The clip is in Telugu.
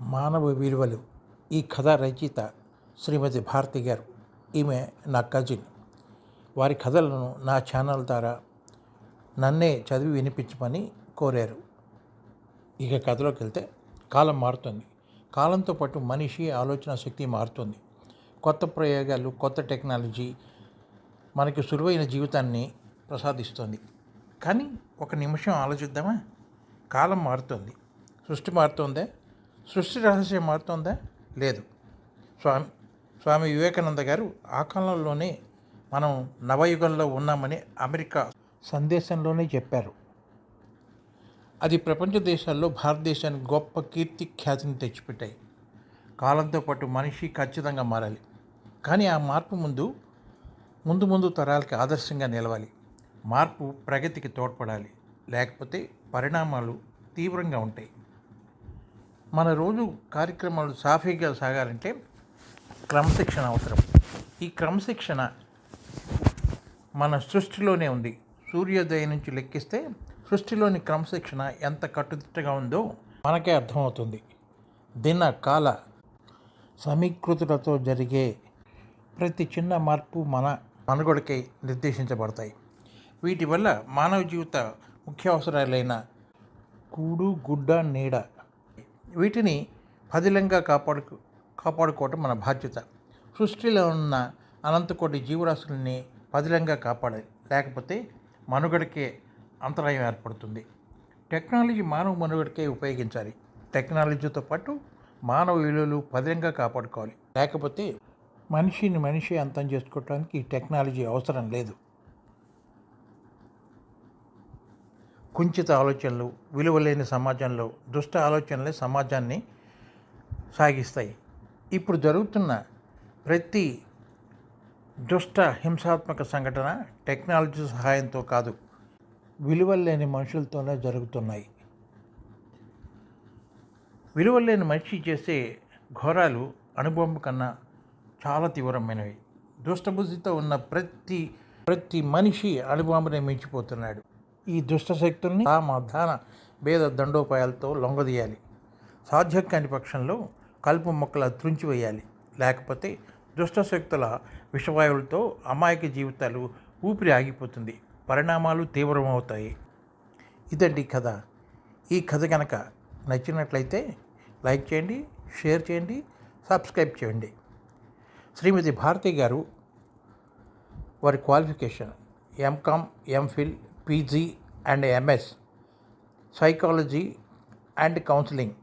మానవ విలువలు ఈ కథ రచయిత శ్రీమతి భారతి గారు ఈమె నా కజిన్ వారి కథలను నా ఛానల్ ద్వారా నన్నే చదివి వినిపించమని కోరారు. ఇక కథలోకి వెళ్తే కాలం మారుతుంది. కాలంతో పాటు మనిషి ఆలోచన శక్తి మారుతుంది. కొత్త ప్రయోగాలు కొత్త టెక్నాలజీ మనకి సులువైన జీవితాన్ని ప్రసాదిస్తుంది. కానీ ఒక నిమిషం ఆలోచిద్దామా? కాలం మారుతుంది. సృష్టి మారుతుందే. సృష్టి రహస్యం మారుతుందా? లేదు. స్వామి స్వామి వివేకానంద గారు ఆ కాలంలోనే మనం నవయుగంలో ఉన్నామని అమెరికా సందేశంలోనే చెప్పారు. అది ప్రపంచ దేశాల్లో భారతదేశానికి గొప్ప కీర్తి ఖ్యాతిని తెచ్చిపెట్టాయి. కాలంతో పాటు మనిషి ఖచ్చితంగా మారాలి. కానీ ఆ మార్పు ముందు ముందు ముందు తరాలకి ఆదర్శంగా నిలవాలి. మార్పు ప్రగతికి తోడ్పడాలి. లేకపోతే పరిణామాలు తీవ్రంగా ఉంటాయి. మన రోజు కార్యక్రమాలు సాఫీగా సాగాలంటే క్రమశిక్షణ అవసరం. ఈ క్రమశిక్షణ మన సృష్టిలోనే ఉంది. సూర్యోదయం నుంచి లెక్కిస్తే సృష్టిలోని క్రమశిక్షణ ఎంత కట్టుదిట్టగా ఉందో మనకే అర్థమవుతుంది. దిన కాల సమీకృతులతో జరిగే ప్రతి చిన్న మార్పు మన మనుగడకై నిర్దేశించబడతాయి. వీటి వల్ల మానవ జీవిత ముఖ్య అవసరాలైన కూడు గుడ్డ నీడ వీటిని పదిలంగా కాపాడు కాపాడుకోవటం మన బాధ్యత. సృష్టిలో ఉన్న అనంతకోటి జీవరాశుల్ని పదిలంగా కాపాడాలి. లేకపోతే మనుగడకే అంతరాయం ఏర్పడుతుంది. టెక్నాలజీ మానవ మనుగడకే ఉపయోగించాలి. టెక్నాలజీతో పాటు మానవ విలువలు పదిలంగా కాపాడుకోవాలి. లేకపోతే మనిషిని మనిషి అంతం చేసుకోవడానికి ఈ టెక్నాలజీ అవసరం లేదు. కుంచిత ఆలోచనలు విలువలేని సమాజంలో దుష్ట ఆలోచనలే సమాజాన్ని సాగిస్తాయి. ఇప్పుడు జరుగుతున్న ప్రతి దుష్ట హింసాత్మక సంఘటన టెక్నాలజీ సహాయంతో కాదు విలువలేని మనుషులతోనే జరుగుతున్నాయి. విలువలేని మనిషి చేసే ఘోరాలు అనుభవం కన్నా చాలా తీవ్రమైనవి. దుష్టబుద్ధితో ఉన్న ప్రతి ప్రతి మనిషి అణుబాంబునే మించిపోతున్నాడు. ఈ దుష్ట శక్తుల్ని సామాధాన భేద దండోపాయాలతో లొంగదీయాలి. సాధ్యం కాని పక్షంలో కలుపు మొక్కల త్రుంచివేయాలి. లేకపోతే దుష్ట శక్తుల విషవాయువులతో అమాయక జీవితాలు ఊపిరి ఆగిపోతుంది. పరిణామాలు తీవ్రమవుతాయి. ఇదండి కథ. ఈ కథ కనుక నచ్చినట్లయితే లైక్ చేయండి షేర్ చేయండి సబ్స్క్రైబ్ చేయండి. శ్రీమతి భారతి గారు వారి qualification M Com M Phil PG and MS, psychology and counseling.